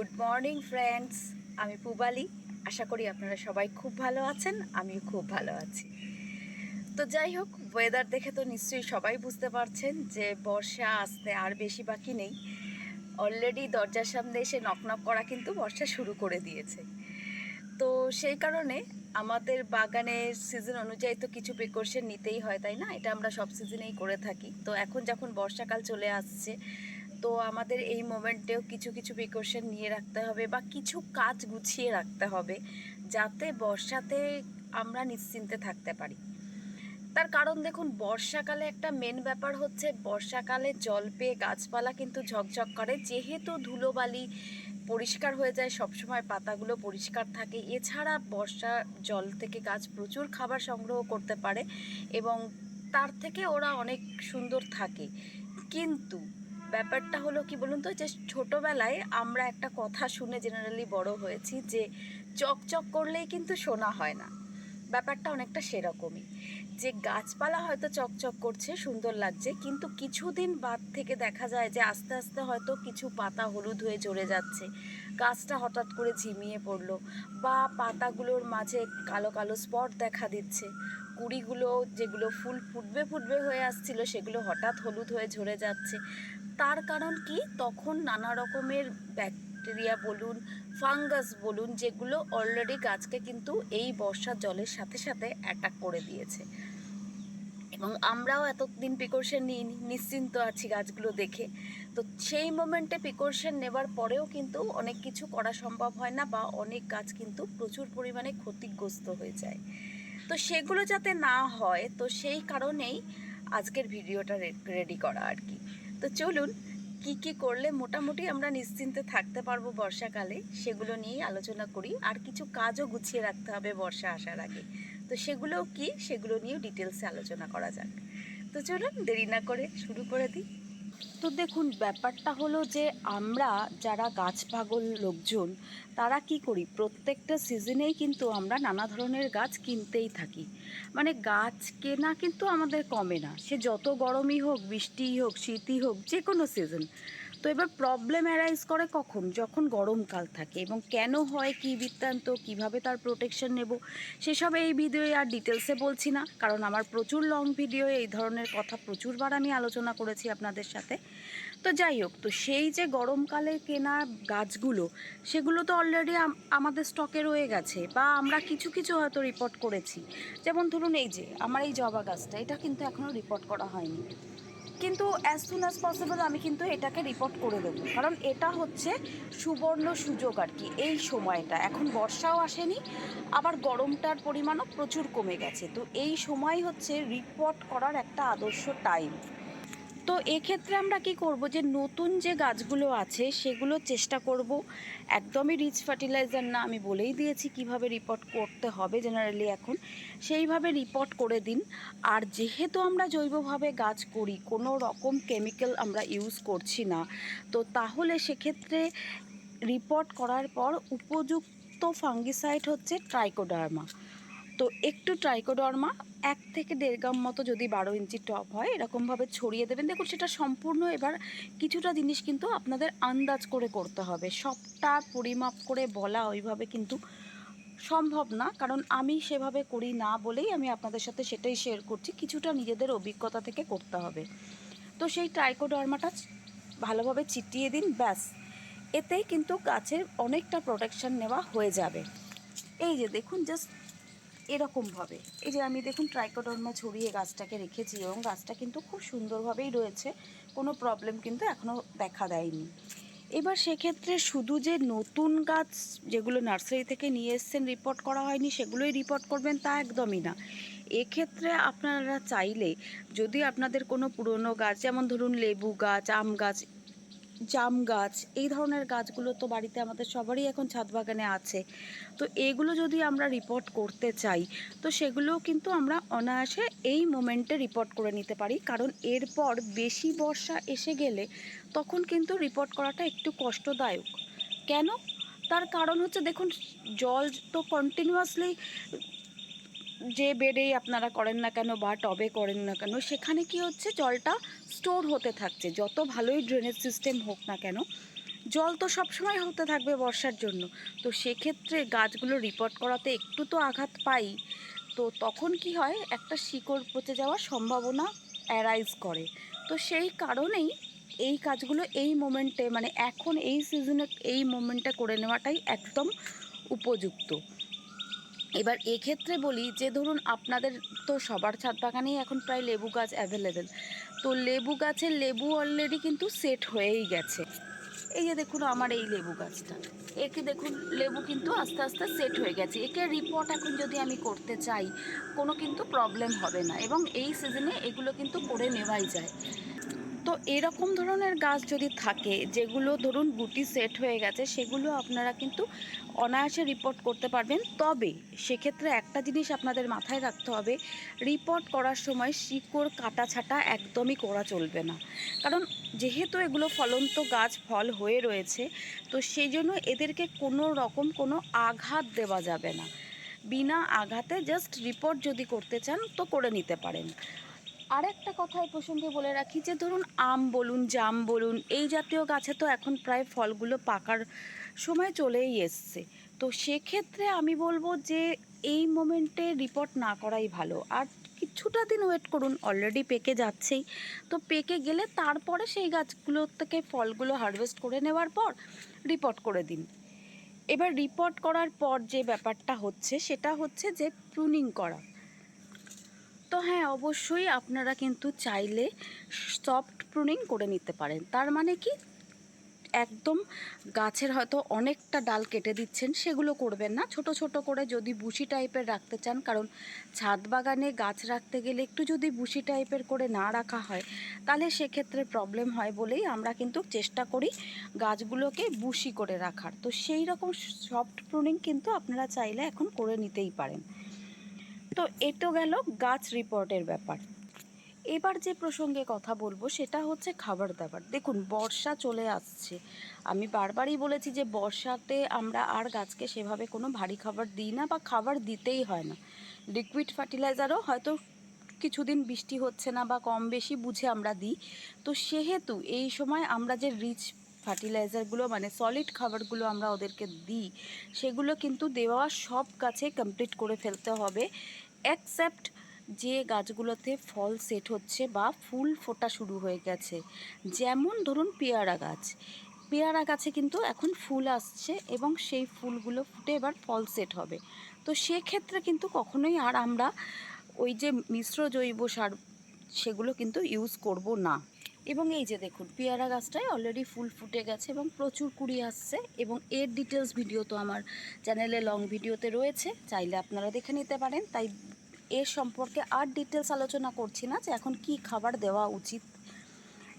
Good morning friends আমি পুবালি। আশা করি আপনারা সবাই খুব ভালো আছেন, আমিও খুব ভালো আছি। তো যাই হোক ওয়েদার দেখে তো নিশ্চয়ই সবাই বুঝতে পারছেন যে বর্ষা আসতে আর বেশি বাকি নেই। অলরেডি দরজার সামনে এসে নকনক করা কিন্তু বর্ষা শুরু করে দিয়েছে। তো সেই কারণে আমাদের বাগানের সিজন অনুযায়ী তো কিছু প্রিকশন নিতেই হয়, তাই না? এটা আমরা সব সিজনেই করে থাকি। তো এখন যখন বর্ষাকাল চলে আসছে তো আমাদের এই মোমেন্টেও কিছু কিছু প্রিকশন নিয়ে রাখতে হবে বা কিছু কাজ গুছিয়ে রাখতে হবে যাতে বর্ষাতে আমরা নিশ্চিন্তে থাকতে পারি। তার কারণ দেখুন, বর্ষাকালে একটা মেন ব্যাপার হচ্ছে বর্ষাকালে জল পেয়ে গাছপালা কিন্তু ঝকঝক করে। যেহেতু ধুলোবালি পরিষ্কার হয়ে যায়, সবসময় পাতাগুলো পরিষ্কার থাকে। এছাড়া বর্ষা জল থেকে গাছ প্রচুর খাবার সংগ্রহ করতে পারে এবং তার থেকে ওরা অনেক সুন্দর থাকে। কিন্তু ব্যাপারটা হলো কি বলুন তো, যে ছোটোবেলায় আমরা একটা কথা শুনে জেনারেলি বড় হয়েছি যে চকচক করলেই কিন্তু শোনা হয় না। ব্যাপারটা অনেকটা সেরকমই। যে গাছপালা হয়তো চকচক করছে, সুন্দর লাগছে, কিন্তু কিছুদিন বাদ থেকে দেখা যায় যে আস্তে আস্তে হয়তো কিছু পাতা হলুদ হয়ে ঝরে যাচ্ছে। গাছটা হঠাৎ করে ঝিমিয়ে পড়ল বা পাতাগুলোর মাঝে কালো কালো স্পট দেখা দিচ্ছে। কুড়িগুলো যেগুলো ফুল ফুটবে ফুটবে হয়ে আসছিল, সেগুলো হঠাৎ হলুদ হয়ে ঝরে যাচ্ছে। তার কারণ কি? তখন নানা রকমের ব্যাকটেরিয়া বলুন, ফাঙ্গাস বলুন, যেগুলো অলরেডি গাছকে কিন্তু এই বর্ষার জলের সাথে সাথে অ্যাটাক করে দিয়েছে। এবং আমরাও এতদিন প্রিকশন নিই, নিশ্চিন্ত আছি গাছগুলো দেখে। তো সেই মোমেন্টে প্রিকশন নেবার পরেও কিন্তু অনেক কিছু করা সম্ভব হয় না বা অনেক গাছ কিন্তু প্রচুর পরিমাণে ক্ষতিগ্রস্ত হয়ে যায়। তো সেগুলো যাতে না হয়, তো সেই কারণেই আজকের ভিডিওটা রেডি করা আর কি। তো চলুন, কি কি করলে মোটামুটি আমরা নিশ্চিন্তে থাকতে পারব বর্ষাকালে, সেগুলো নিয়ে আলোচনা করি। আর কিছু কাজও গুছিয়ে রাখতে হবে বর্ষা আসার আগে। তো সেগুলোও কি, সেগুলো নিয়েও ডিটেলসে আলোচনা করা যাক। তো চলুন, দেরি না করে শুরু করে দিই। তো দেখুন, ব্যাপারটা হলো যে আমরা যারা গাছ পাগল লোকজন, তারা কি করি? প্রত্যেকটা সিজনেই কিন্তু আমরা নানা ধরনের গাছ কিনতেই থাকি। মানে গাছ কেনা কিন্তু আমাদের কমে না। সে যত গরমই হোক, বৃষ্টিই হোক, শীতই হোক যে কোনো সিজন। তো এবার প্রবলেম অ্যারাইজ করে কখন? যখন গরমকাল থাকে এবং কেন হয়, কি বৃত্তান্ত, কীভাবে তার প্রোটেকশন নেব, সেসব এই ভিডিওয়ে আর ডিটেলসে বলছি না। কারণ আমার প্রচুর লং ভিডিও এই ধরনের কথা প্রচুরবার আমি আলোচনা করেছি আপনাদের সাথে। তো যাই হোক, তো সেই যে গরমকালে কেনা গাছগুলো, সেগুলো তো অলরেডি আমাদের স্টকে রয়ে গেছে বা আমরা কিছু কিছু হয়তো রিপোর্ট করেছি। যেমন ধরুন এই যে, আমার এই জবা গাছটা, এটা কিন্তু এখনও রিপোর্ট করা হয়নি। কিন্তু অ্যাজ সুন অ্যাজ পসিবল আমি কিন্তু এটাকে রিপোর্ট করে দেবো। কারণ এটা হচ্ছে সুবর্ণ সুযোগ আর কি, এই সময়টা। এখন বর্ষাও আসেনি, আবার গরমটার পরিমাণও প্রচুর কমে গেছে। তো এই সময় হচ্ছে রিপোর্ট করার একটা আদর্শ টাইম তো এক্ষেত্রে আমরা কি করব যে নতুন যে গাছগুলো আছে সেগুলো চেষ্টা করব। একদমই রিচ ফার্টিলাইজার না, আমি বলেই দিয়েছি কীভাবে রিপোর্ট করতে হবে জেনারেলি এখন। সেইভাবে রিপোর্ট করে দিন। আর যেহেতু আমরা জৈবভাবে গাছ করি, কোনো রকম কেমিক্যাল আমরা ইউজ করছি না, তো তাহলে সেক্ষেত্রে রিপোর্ট করার পর উপযুক্ত ফাঙ্গিসাইড হচ্ছে ট্রাইকোডার্মা তো একটু ট্রাইকোডার্মা এক থেকে দেড় গ্রাম মতো যদি বারো ইঞ্চি টপ হয়, এরকমভাবে ছড়িয়ে দেবেন। দেখুন, সেটা সম্পূর্ণ এবার কিছুটা জিনিস কিন্তু আপনাদের আন্দাজ করে করতে হবে। সবটা পরিমাপ করে বলা ওইভাবে কিন্তু সম্ভব না। কারণ আমি সেভাবে করি না বলেই আমি আপনাদের সাথে সেটাই শেয়ার করছি। কিছুটা নিজেদের অভিজ্ঞতা থেকে করতে হবে। তো সেই ট্রাইকোডার্মাটা ভালোভাবে চিটিয়ে দিন, ব্যাস। এতেই কিন্তু গাছের অনেকটা প্রোটেকশন নেওয়া হয়ে যাবে। এই যে দেখুন জাস্ট এরকমভাবে এই যে আমি দেখুন ট্রাইকোডর্মা ছড়িয়ে গাছটাকে রেখেছি এবং গাছটা কিন্তু খুব সুন্দরভাবেই রয়েছে, কোনো প্রবলেম কিন্তু এখনও দেখা দেয়নি। এবার সেক্ষেত্রে শুধু যে নতুন গাছ যেগুলো নার্সারি থেকে নিয়ে এসছেন রিপোর্ট করা হয়নি, সেগুলোই রিপোর্ট করবেন তা একদমই না। এক্ষেত্রে আপনারা চাইলে যদি আপনাদের কোনো পুরনো গাছ, যেমন ধরুন লেবু গাছ, আম গাছ জাম গাছ, এই ধরনের গাছগুলো তো বাড়িতে আমাদের সবারই এখন ছাদ বাগানে আছে। তো এগুলো যদি আমরা রিপোর্ট করতে চাই, তো সেগুলোও কিন্তু আমরা অনায়াসে এই মোমেন্টে রিপোর্ট করে নিতে পারি। কারণ এরপর বেশি বর্ষা এসে গেলে তখন কিন্তু রিপোর্ট করাটা একটু কষ্টদায়ক। কেন? তার কারণ হচ্ছে, দেখুন, জল তো কন্টিনিউয়াসলি যে বেডেই আপনারা করেন না কেন বা টবে করেন না কেন, সেখানে কি হচ্ছে? জলটা স্টোর হতে থাকছে। যত ভালোই ড্রেনেজ সিস্টেম হোক না কেন, জল তো সবসময় হতে থাকবে বর্ষার জন্য। তো সেক্ষেত্রে গাছগুলো রিপোর্ট করাতে একটু তো আঘাত পাই। তো তখন কি হয়? একটা শিকড় পচে যাওয়ার সম্ভাবনা অ্যারাইজ করে। তো সেই কারণেই এই কাজগুলো এই মোমেন্টে মানে এখন এই সিজনে এই মোমেন্টে করে নেওয়াটাই একদম উপযুক্ত। এবার এক্ষেত্রে বলি যে, ধরুন আপনাদের তো সবার ছাদ বাগানেই এখন প্রায় লেবু গাছ অ্যাভেলেবেল তো লেবু গাছের লেবু অলরেডি কিন্তু সেট হয়েই গেছে। এই যে দেখুন আমার এই লেবু গাছটা। একে দেখুন, লেবু কিন্তু আস্তে আস্তে সেট হয়ে গেছে। একে রিপোর্ট এখন যদি আমি করতে চাই, কোনো কিন্তু প্রবলেম হবে না। এবং এই সিজনে এগুলো কিন্তু করে নেওয়াই যায়। তো এরকম ধরনের গাছ যদি থাকে, যেগুলো ধরুন গুটি সেট হয়ে গেছে, সেগুলো আপনারা কিন্তু অনায়াসে রিপোর্ট করতে পারবেন। তবে সেক্ষেত্রে একটা জিনিস আপনাদের মাথায় রাখতে হবে রিপোর্ট করার সময় শিকড় কাটা ছাটা একদমই করা চলবে না। কারণ যেহেতু এগুলো ফলন্ত গাছ, ফল হয়ে রয়েছে, তো সেই জন্য এদেরকে কোনো রকম কোনো আঘাত দেওয়া যাবে না। বিনা আঘাতে জাস্ট রিপোর্ট যদি করতে চান, তো করে নিতে পারেন। আর একটা কথা এই প্রসঙ্গে বলে রাখি যে, ধরুন আম বলুন, জাম বলুন, এই জাতীয় গাছে তো এখন প্রায় ফলগুলো পাকার সময় চলেই এসছে। তো সেক্ষেত্রে আমি বলব যে, এই মোমেন্টে রিপোর্ট না করাই ভালো। আর কিছুটা দিন ওয়েট করুন অলরেডি পেকে যাচ্ছেই। তো পেকে গেলে তারপরে সেই গাছগুলো থেকে ফলগুলো হারভেস্ট করে নেওয়ার পর রিপোর্ট করে দিন। এবার রিপোর্ট করার পর যে ব্যাপারটা হচ্ছে, সেটা হচ্ছে যে প্রুনিং করা। তো হ্যাঁ অবশ্যই আপনারা কিন্তু চাইলে সফট প্রুনিং করে নিতে পারেন। তার মানে কি? একদম গাছের হয়তো অনেকটা ডাল কেটে দিচ্ছেন, সেগুলো করবেন না। ছোট ছোট করে যদি বুশি টাইপের রাখতে চান, কারণ ছাদ বাগানে গাছ রাখতে গেলে একটু যদি বুশি টাইপের করে না রাখা হয়, তাহলে সেক্ষেত্রে প্রবলেম হয় বলেই আমরা কিন্তু চেষ্টা করি গাছগুলোকে বুশি করে রাখার। তো সেই রকম সফট প্রুনিং কিন্তু আপনারা চাইলে এখন করে নিতেই পারেন। তো এটো গেল গাছ রিপোর্টের ব্যাপার। এবার যে প্রসঙ্গে কথা বলব সেটা হচ্ছে খাবার দাবার দেখুন, বর্ষা চলে আসছে। আমি বারবারই বলেছি যে বর্ষাতে আমরা আর গাছকে সেভাবে কোনো ভারী খাবার দিই না বা খাবার দিতেই হয় না। লিকুইড ফার্টিলাইজারও হয়তো কিছুদিন বৃষ্টি হচ্ছে না বা কম বেশি বুঝে আমরা দিই। তো সেহেতু এই সময় আমরা যে রিচ ফার্টিলাইজারগুলো মানে সলিড খাবারগুলো আমরা ওদেরকে দিই, সেগুলো কিন্তু দেওয়া সব গাছে কমপ্লিট করে ফেলতে হবে। অ্যাকসেপ্ট যে গাছগুলোতে ফল সেট হচ্ছে বা ফুল ফোটা শুরু হয়ে গেছে। যেমন ধরুন পেয়ারা গাছ। পেয়ারা গাছে কিন্তু এখন ফুল আসছে এবং সেই ফুলগুলো ফুটে এবার ফল সেট হবে। তো সেক্ষেত্রে কিন্তু কখনোই আর আমরা ওই যে মিশ্র জৈব সার সেগুলো কিন্তু ইউজ করব না। এবং এই যে দেখুন, পেয়ারা গাছটায় অলরেডি ফুল ফুটে গেছে এবং প্রচুর কুড়ি আসছে এবং এর ডিটেলস ভিডিও তো আমার চ্যানেলে লং ভিডিওতে রয়েছে, চাইলে আপনারা দেখে নিতে পারেন। তাই এর সম্পর্কে আর ডিটেলস আলোচনা করছি না যে এখন কি খাবার দেওয়া উচিত।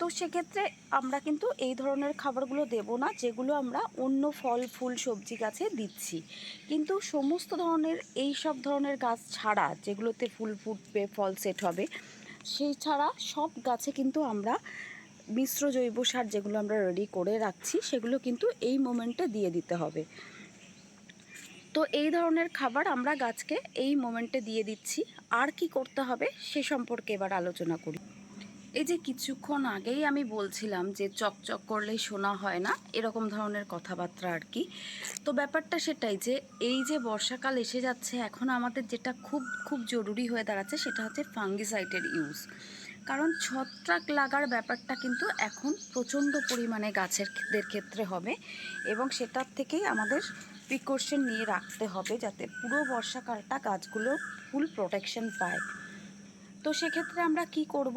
তো সেক্ষেত্রে আমরা কিন্তু এই ধরনের খাবারগুলো দেব না, যেগুলো আমরা অন্য ফল, ফুল, সবজি গাছে দিচ্ছি। কিন্তু সমস্ত ধরনের এই সব ধরনের গাছ ছাড়া যেগুলোতে ফুল ফুটবে, ফল সেট হবে সেই ছাড়া সব গাছে কিন্তু আমরা মিশ্র জৈব সার যেগুলো আমরা রেডি করে রাখছি, সেগুলো কিন্তু এই মোমেন্টে দিয়ে দিতে হবে। তো এই ধরনের খাবার আমরা গাছকে এই মোমেন্টে দিয়ে দিচ্ছি। আর কি করতে হবে সে সম্পর্কে এবার আলোচনা করি। এই যে কিছুক্ষণ আগেই আমি বলছিলাম যে চকচক করলেই শোনা হয় না, এরকম ধরনের কথাবার্তা আর কি। তো ব্যাপারটা সেটাই যে এই যে বর্ষাকাল এসে যাচ্ছে, এখন আমাদের যেটা খুব খুব জরুরি হয়ে দাঁড়াচ্ছে সেটা হচ্ছে ফাঙ্গিসাইটের ইউজ। কারণ ছত্রাক লাগার ব্যাপারটা কিন্তু এখন প্রচণ্ড পরিমাণে গাছেরদের ক্ষেত্রে হবে এবং সেটার থেকেই আমাদের প্রিকশন নিয়ে রাখতে হবে যাতে পুরো বর্ষাকালটা গাছগুলো ফুল প্রোটেকশন পায়। তো সেক্ষেত্রে আমরা কি করব?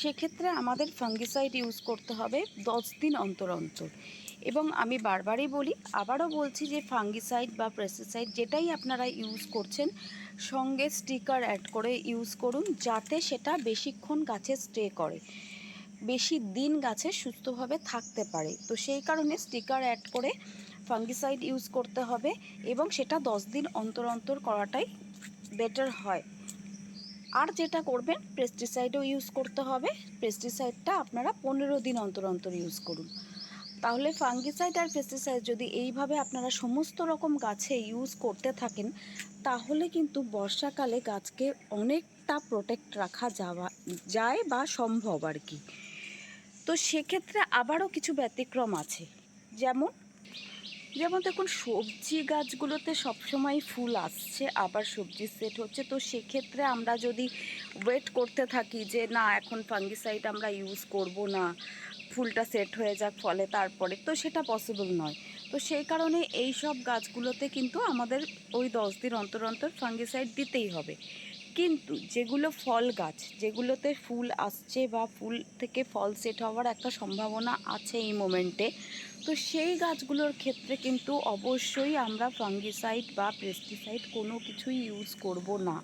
সেক্ষেত্রে আমাদের ফাঙ্গিসাইড ইউজ করতে হবে দশ দিন অন্তর অন্তর। এবং আমি বারবারই বলি, আবারও বলছি যে ফাঙ্গিসাইড বা পেস্টিসাইড যেটাই আপনারা ইউজ করছেন, সঙ্গে স্টিকার অ্যাড করে ইউজ করুন যাতে সেটা বেশিক্ষণ গাছে স্টে করে। বেশি দিন গাছে সুস্থভাবে থাকতে পারে। তো সেই কারণে স্টিকার অ্যাড করে ফাঙ্গিসাইড ইউজ করতে হবে এবং সেটা দশ দিন অন্তর অন্তর করাটাই বেটার হয়। আর যেটা করবেন পেস্টিসাইডও ইউজ করতে হবে। পেস্টিসাইডটা আপনারা পনেরো দিন অন্তর অন্তর ইউজ করুন। তাহলে ফাঙ্গিসাইড আর পেস্টিসাইড যদি এইভাবে আপনারা সমস্ত রকম গাছে ইউজ করতে থাকেন, তাহলে কিন্তু বর্ষাকালে গাছকে অনেকটা প্রোটেক্ট রাখা যাওয়া, যায় বা সম্ভব আর কি। তো সেক্ষেত্রে আবারও কিছু ব্যতিক্রম আছে। যেমন যেমন দেখুন, সবজি গাছগুলোতে সবসময় ফুল আসছে, আবার সবজি সেট হচ্ছে। তো সেক্ষেত্রে আমরা যদি ওয়েট করতে থাকি যে, না, এখন ফাঙ্গিসাইড আমরা ইউজ করব না, ফুলটা সেট হয়ে যাক ফলে তারপরে, তো সেটা পসিবল নয়। তো সেই কারণে এই সব গাছগুলোতে কিন্তু আমাদের ওই দশ দিন অন্তর অন্তর ফাঙ্গিসাইড দিতেই হবে। কিন্তু যেগুলো ফল গাছ, যেগুলোতে ফুল আসছে বা ফুল থেকে ফল সেট হওয়ার একটা সম্ভাবনা আছে এই মোমেন্টে তো সেই গাছগুলোর ক্ষেত্রে কিন্তু অবশ্যই আমরা ফাঙ্গিসাইড বা পেস্টিসাইড কোনো কিছুই ইউজ করব না।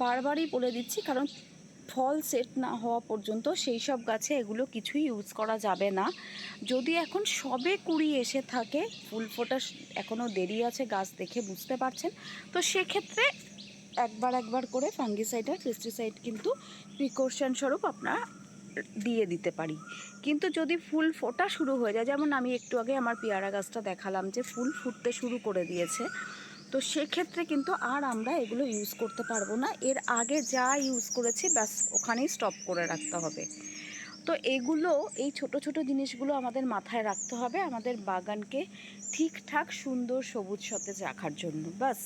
বারবারই বলে দিচ্ছি, কারণ ফল সেট না হওয়া পর্যন্ত সেই সব গাছে এগুলো কিছুই ইউজ করা যাবে না। যদি এখন সবে কুড়ি এসে থাকে, ফুল ফোটা এখনও দেরি আছে গাছ দেখে বুঝতে পারছেন, তো সেক্ষেত্রে একবার একবার করে ফাঙ্গিসাইড আর পেস্টিসাইড কিন্তু প্রিকশন স্বরূপ আপনার দিয়ে দিতে পারি। কিন্তু যদি ফুল ফোটা শুরু হয়ে যায়, যেমন আমি একটু আগে আমার পেয়ারা গাছটা দেখালাম যে ফুল ফুটতে শুরু করে দিয়েছে, তো সেক্ষেত্রে কিন্তু আর আমরা এগুলো ইউজ করতে পারব না। এর আগে যা ইউজ করেছি, ব্যাস ওখানেই স্টপ করে রাখতে হবে। তো এগুলো, এই ছোট ছোট জিনিসগুলো আমাদের মাথায় রাখতে হবে, আমাদের বাগানকে ঠিকঠাক, সুন্দর, সবুজ সতেজ রাখার জন্য। বাস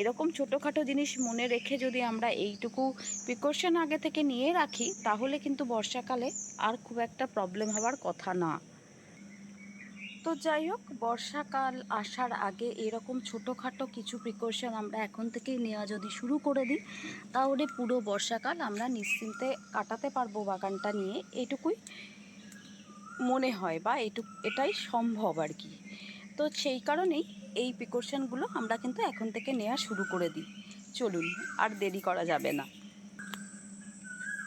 এরকম ছোটোখাটো জিনিস মনে রেখে যদি আমরা এইটুকু প্রিকশন আগে থেকে নিয়ে রাখি, তাহলে কিন্তু বর্ষাকালে আর খুব একটা প্রবলেম হওয়ার কথা না। তো যাই হোক, বর্ষাকাল আসার আগে এরকম ছোটোখাটো কিছু প্রিকশন আমরা এখন থেকেই নেওয়া যদি শুরু করে দিই, তাহলে পুরো বর্ষাকাল আমরা নিশ্চিন্তে কাটাতে পারব বাগানটা নিয়ে। এটুকুই মনে হয় বা এটুক, এটাই সম্ভব আর কি। তো সেই কারণেই এই প্রিকশনগুলো আমরা কিন্তু এখন থেকে নেওয়া শুরু করে দিই। চলুন, আর দেরি করা যাবে না।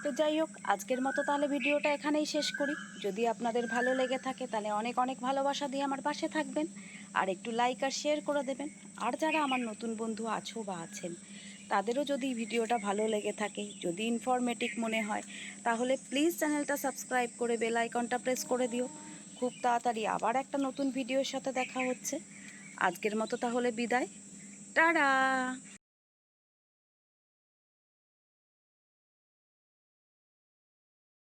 তো যাই হোক, আজকের মতো তাহলে ভিডিওটা এখানেই শেষ করি। যদি আপনাদের ভালো লেগে থাকে, তাহলে অনেক অনেক ভালোবাসা দিয়ে আমার পাশে থাকবেন। আর একটু লাইক আর শেয়ার করে দেবেন। আর যারা আমার নতুন বন্ধু আছো বা আছেন, তাদেরও যদি ভিডিওটা ভালো লেগে থাকে, যদি ইনফরমেটিভ মনে হয়, তাহলে প্লিজ চ্যানেলটা সাবস্ক্রাইব করে বেল আইকনটা প্রেস করে দিও। খুব তাড়াতাড়ি আবার একটা নতুন ভিডিওর সাথে দেখা হচ্ছে। আজকের মতো তাহলে বিদায়। টাটা!